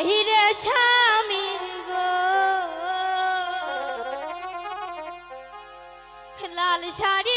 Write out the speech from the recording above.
বাহিরে স্বামী গো। লাল শাড়ি